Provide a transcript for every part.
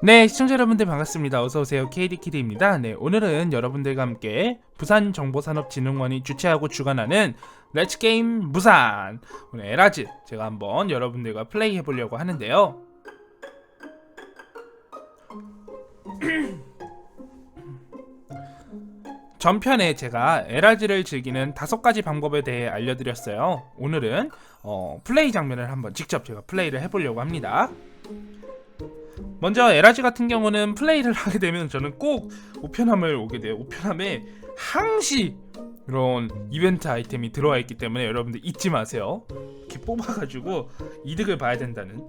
네, 시청자 여러분들 반갑습니다. 어서 오세요. KD키드입니다. 네, 오늘은 여러분들과 함께 부산정보산업진흥원이 주최하고 주관하는 렛츠 게임 부산 오늘 에라즈 제가 한번 여러분들과 플레이 해보려고 하는데요. 전편에 제가 에라즈를 즐기는 다섯 가지 방법에 대해 알려드렸어요. 오늘은 어, 플레이 장면을 한번 직접 제가 플레이를 해보려고 합니다. 먼저 에라지 같은 경우는 플레이를 하게 되면 저는 꼭 우편함을 오게 돼요. 우편함에 항시 이런 이벤트 아이템이 들어와 있기 때문에 여러분들 잊지 마세요. 이렇게 뽑아가지고 이득을 봐야 된다는.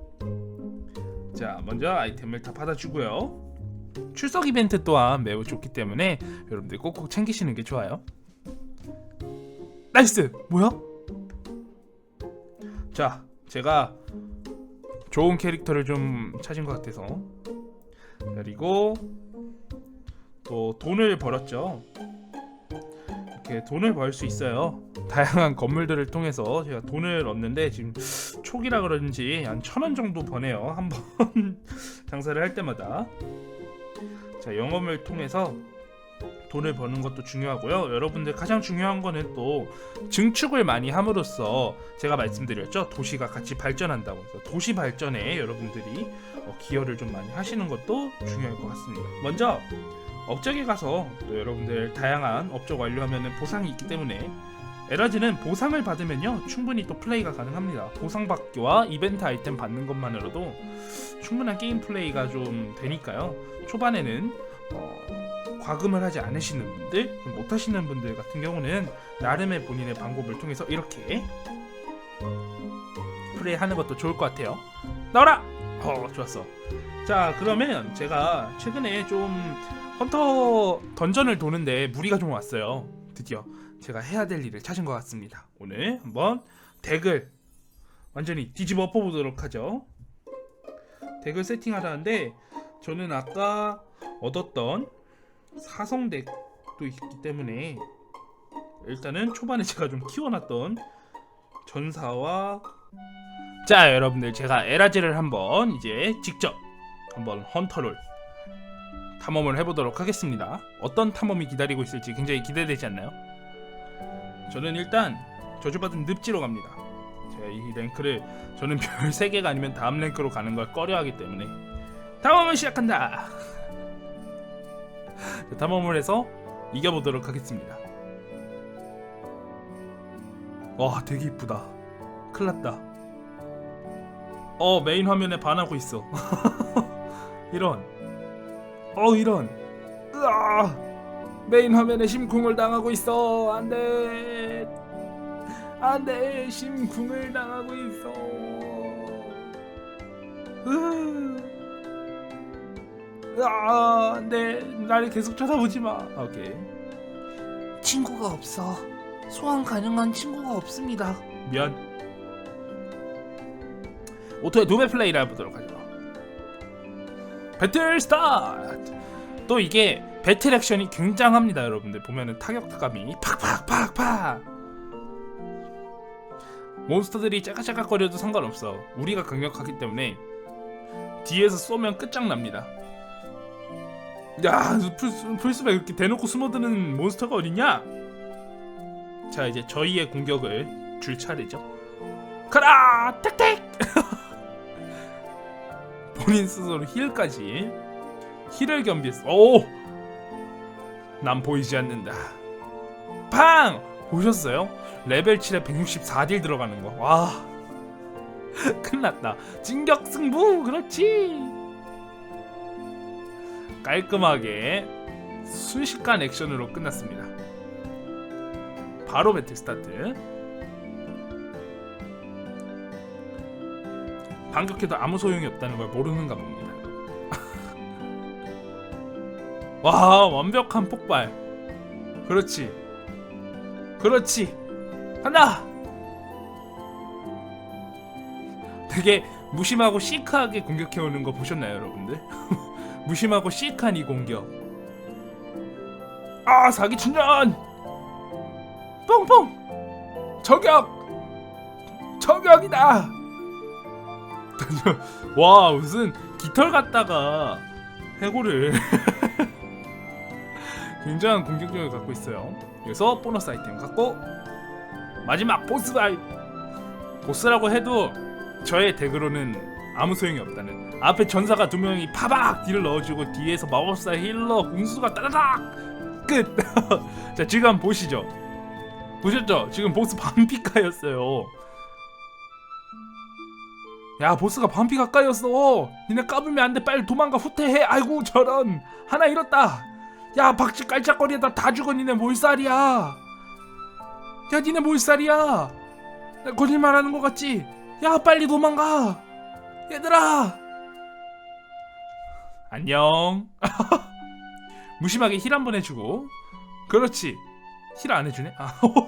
자, 먼저 아이템을 다 받아주고요. 출석 이벤트 또한 매우 좋기 때문에 여러분들 꼭꼭 챙기시는 게 좋아요. 나이스! 뭐야? 자, 제가 좋은 캐릭터를 좀 찾은 것 같아서 그리고 또 돈을 벌었죠. 이렇게 돈을 벌 수 있어요. 다양한 건물들을 통해서 제가 돈을 얻는데 지금 초기라 그런지 한 천 원 정도 버네요. 한번 장사를 할 때마다. 자 영업을 통해서 돈을 버는 것도 중요하고요. 여러분들 가장 중요한 거는 또 증축을 많이 함으로써 제가 말씀드렸죠. 도시가 같이 발전한다고 해서 도시 발전에 여러분들이 어, 기여를 좀 많이 하시는 것도 중요할 것 같습니다. 먼저 업적에 가서 또 여러분들 다양한 업적 완료하면 보상이 있기 때문에 에라지는 보상을 받으면요 충분히 또 플레이가 가능합니다. 보상 받기와 이벤트 아이템 받는 것만으로도 충분한 게임 플레이가 좀 되니까요. 초반에는 어, 과금을 하지 않으시는 분들, 못 하시는 분들 같은 경우는 나름의 본인의 방법을 통해서 이렇게 플레이하는 것도 좋을 것 같아요. 나와라! 어, 좋았어. 자, 그러면 제가 최근에 좀 헌터 던전을 도는데 무리가 좀 왔어요. 드디어 제가 해야 될 일을 찾은 것 같습니다. 오늘 한번 덱을 완전히 뒤집어 엎어보도록 하죠. 덱을 세팅하라는데 저는 아까 얻었던 사성덱도 있기 때문에 일단은 초반에 제가 좀 키워놨던 전사와 자 여러분들 제가 에라지를 한번 이제 직접 한번 헌터를 탐험을 해보도록 하겠습니다. 어떤 탐험이 기다리고 있을지 굉장히 기대되지 않나요? 저는 일단 저주받은 늪지로 갑니다. 제가 이 랭크를 저는 별 3개가 아니면 다음 랭크로 가는 걸 꺼려하기 때문에 탐험을 시작한다 탐험을 해서 이겨보도록 하겠습니다. 와 되게 이쁘다. 큰일났다. 어 메인 화면에 반하고 있어. 이런. 어 이런. 으아 메인 화면에 심쿵을 당하고 있어. 안돼. 안돼 심쿵을 당하고 있어. 으. 아, 네, 나를 계속 쳐다보지 마. 오케이. 친구가 없어. 소환 가능한 친구가 없습니다. 미안. 오토의 도배 플레이를 해보도록 하죠. 배틀 스타트. 또 이게 배틀 액션이 굉장합니다, 여러분들. 보면은 타격감이 팍팍팍팍. 몬스터들이 짜깍짜깍거려도 상관없어. 우리가 강력하기 때문에 뒤에서 쏘면 끝장납니다. 야 풀스, 풀스백 이렇게 대놓고 숨어드는 몬스터가 어딨냐? 자 이제 저희의 공격을 줄 차례죠 가라! 택택! 본인 스스로 힐까지 힐을 겸비했어 오! 난 보이지 않는다 팡! 보셨어요? 레벨 7에 164딜 들어가는 거 와. 큰일났다 진격 승부 그렇지 깔끔하게 순식간 액션으로 끝났습니다. 바로 배틀 스타트. 반격해도 아무 소용이 없다는 걸 모르는가 봅니다. 와 완벽한 폭발. 그렇지. 그렇지. 간다. 되게 무심하고 시크하게 공격해오는 거 보셨나요, 여러분들? 무심하고 시크한 이 공격. 아 사기 충전. 뽕뽕. 저격. 저격이다. 와 무슨 깃털 갖다가 해골을 굉장한 공격력을 갖고 있어요. 그래서 보너스 아이템 갖고 마지막 보스 아이 보스라고 해도 저의 덱으로는 아무 소용이 없다는 앞에 전사가 두 명이 파박 딜을 넣어주고 뒤에서 마법사 힐러 공수가 따다닥 끝. 자 지금 보시죠. 보셨죠? 지금 보스 반피가였어요. 야 보스가 반피 가까이였어. 니네 까불면 안 돼. 빨리 도망가 후퇴해. 아이고 저런 하나 잃었다. 야 박쥐 깔짝거리다 다 죽어 니네 몰살이야. 야 니네 몰살이야. 나 거짓말하는 것 같지? 야 빨리 도망가. 얘들아. 안녕. 무심하게 힐 한 번 해주고. 그렇지. 힐 안 해주네. 아, 뭐,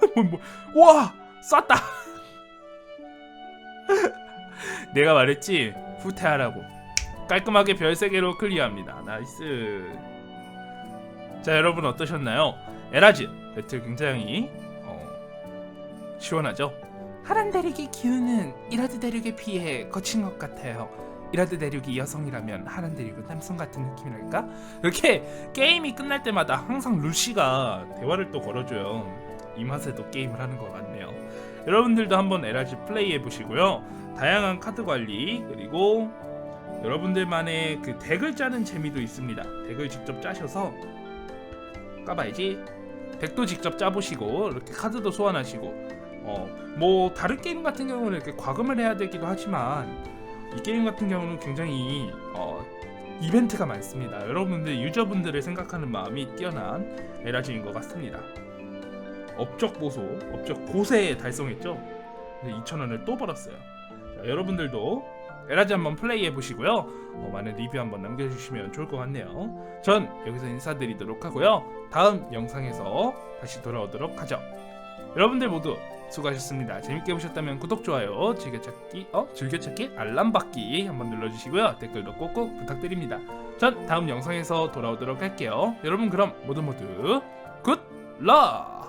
뭐. 와 쐈다. 내가 말했지 후퇴하라고. 깔끔하게 별 3개로 클리어합니다. 나이스. 자 여러분 어떠셨나요? 에라즈 배틀 굉장히 어, 시원하죠? 하란 대륙의 기운은 이라드 대륙에 비해 거친 것 같아요. 이라드 대륙이 여성이라면 하란 대륙은 남성 같은 느낌이랄까? 이렇게 게임이 끝날 때마다 항상 루시가 대화를 또 걸어줘요. 이 맛에도 게임을 하는 것 같네요. 여러분들도 한번 에라즈 플레이 해보시고요. 다양한 카드 관리 그리고 여러분들만의 그 덱을 짜는 재미도 있습니다. 덱을 직접 짜셔서 까봐야지. 덱도 직접 짜보시고 이렇게 카드도 소환하시고 어 뭐 다른 게임 같은 경우는 이렇게 과금을 해야 되기도 하지만 이 게임 같은 경우는 굉장히 어 이벤트가 많습니다. 여러분들 유저분들을 생각하는 마음이 뛰어난 에라지인 것 같습니다. 업적 보소, 업적 고세 달성했죠. 근데 2,000원을 또 벌었어요. 자, 여러분들도 에라지 한번 플레이해 보시고요. 어, 많은 리뷰 한번 남겨주시면 좋을 것 같네요. 전 여기서 인사드리도록 하고요. 다음 영상에서 다시 돌아오도록 하죠. 여러분들 모두 수고하셨습니다. 재밌게 보셨다면 구독, 좋아요, 즐겨찾기, 어? 즐겨찾기, 알람 받기 한번 눌러주시고요. 댓글도 꼭꼭 부탁드립니다. 전 다음 영상에서 돌아오도록 할게요. 여러분 그럼 모두 모두 굿 럭!